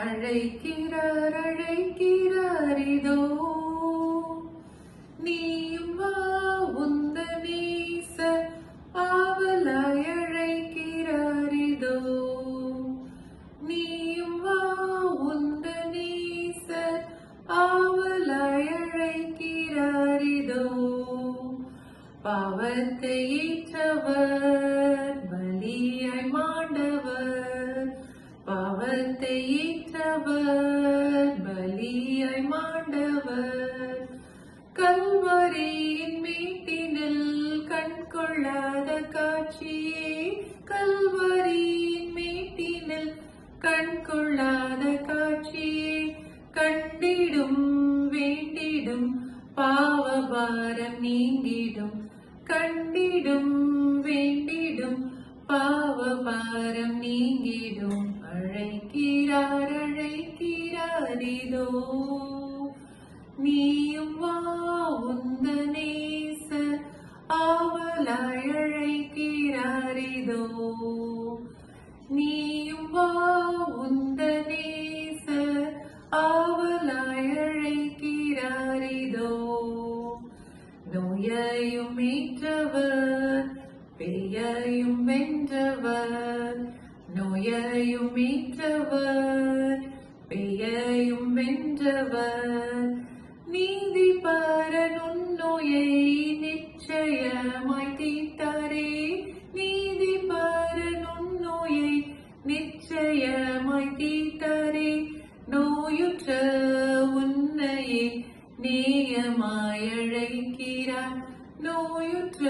அழைக்கிறார் அழைக்கிறார் இதோ. நீயும் உந்த நேச ஆவலாய் அழைக்கிறார் இதோ. நீயும் உந்த நேச ஆவலாய் அழைக்கிறார் இதோ. பாவத்தை ஏற்றவர் ஈற்றவர் ஏற்றவர் பலியாய் மாண்டவர். கல்வரியின் மீட்டினில் கண் கொள்ளாத காட்சியே கல்வரியின் மீட்டினில் கண் கொள்ளாத காட்சியே. கண்டிடும் வேண்டிடும் பாவபாரம் நீங்கிடும். கண்டிடும் வேண்டிடும் பாவபாரம் நீங்கிடும். அழைக்கிறார் அழைக்கிறார் இதோ. நீயும் வா உந்த நேச ஆவலாய் அழைக்கிறார் இதோ. நீயும் வா உந்த நேச ஆவலாய் அழைக்கிறார் இதோ. நோயையும் மீற்றவர் பெயையும் வென்றவர் நோயையும் மீற்றவர் பெயையும் வென்றவர். நீதி பரன் நோயை நிச்சயமாய் தீர்த்தாரே. நீதி பரன் நோயை நிச்சயமாய் தீர்த்தாரே. நோயுற்ற உன்னையே நேயமாய் அழைக்கிறார். நோயுற்ற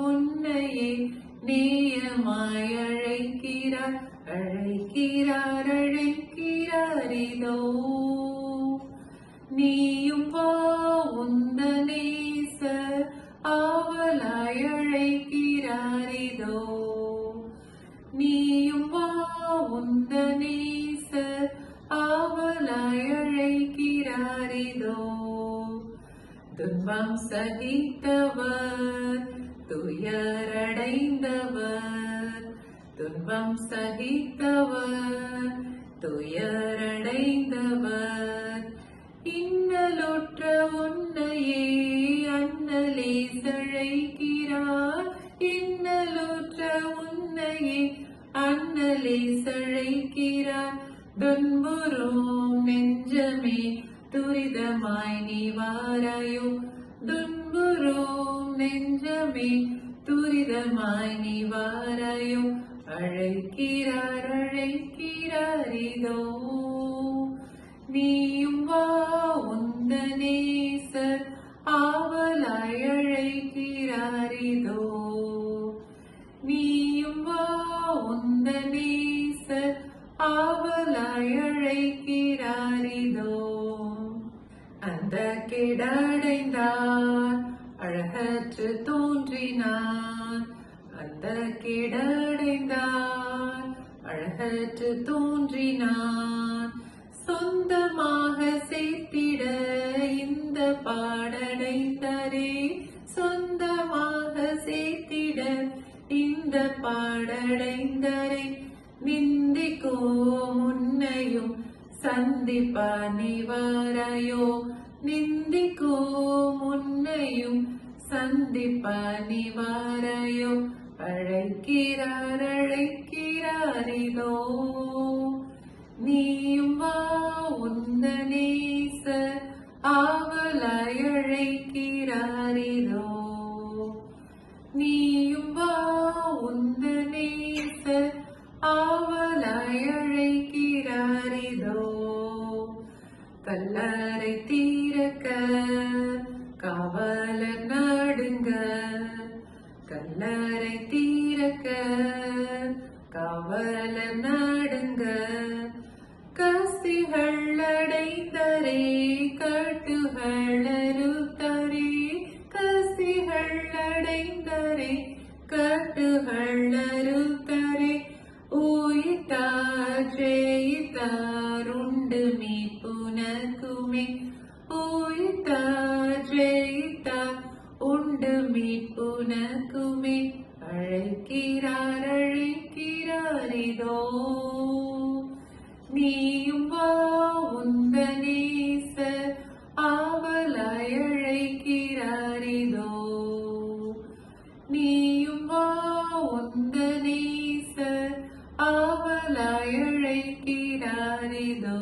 உன்னையே நீயமாய் அழைக்கிறார் அழைக்கிறார் அழைக்கிறார் இதோ. நீயும் வா உந்த நேச ஆவலாய் அழைக்கிறார் இதோ. நீயும் வா உந்த நேச ஆவலாய் அழைக்கிறார் இதோ. துன்பம் சகித்தவர் துயரடைந்தவர் துன்பம் சகித்தவர் துயரடைந்தவர். இன்னலொற்ற உன்னையே அண்ணலே சழைக்கிறார் இன்னலொற்ற உன்னையே அண்ணலே சழைக்கிறார். துன்புறும் நெஞ்சமே துரிதமாய் நீ வாராயோ துன்புறும் நெஞ்சமே துரிதமாய் நீ வாராயோ அழைக்கிறார் அழைக்கிறார் இதோ. நீயும் வா உந்த நேசர் ஆவலாய் அழைக்கிறார் இதோ. நீயும் வா உந்த நேசர் ஆவலாய் அழைக்கிறார் இதோ. அந்த கிடடைந்தார் அழகற்று தோன்றினார். அந்த கிடடைந்தார். அழகற்று தோன்றினார். சொந்தமாக சேர்த்திட இந்த பாடடைந்தாரே. சொந்தமாக சேர்த்திட இந்த பாடடைந்தரை. நிந்திக்கோ முன்னையும் சந்திப்பா நிவாரையோ நிந்திக்கோ முன் முன்னையும் சந்திப்பா நிவாராயோ அழைக்கிறார் அழைக்கிறார் இதோ. நீயும் வா உந்த நேச ஆவலாய் அழைக்கிறார் இதோ. நீயும் வா உந்த நேச ஆவலாய் அழைக்கிறார் இதோ. கல்லறை தீரக்க கல்லறை தீரக்க கவல நாடுங்க கசிகள் அடைந்தரே கட்டுகள் அறுத்தரே கசிகள் அடைந்தரே கட்டுகள் அறுத்தரே. உயிர்த்தார் ஜெயித்தார் உண்டு மீ புனக்குமே மீட்புனக்குமே அழைக்கிறார் அழைக்கிறார் இதோ. நீயும் வா உந்த நேசர் ஆவலாய் அழைக்கிறாரிதோ நீயும் வா உந்த நேசர் ஆவலாய் அழைக்கிறாரிதோ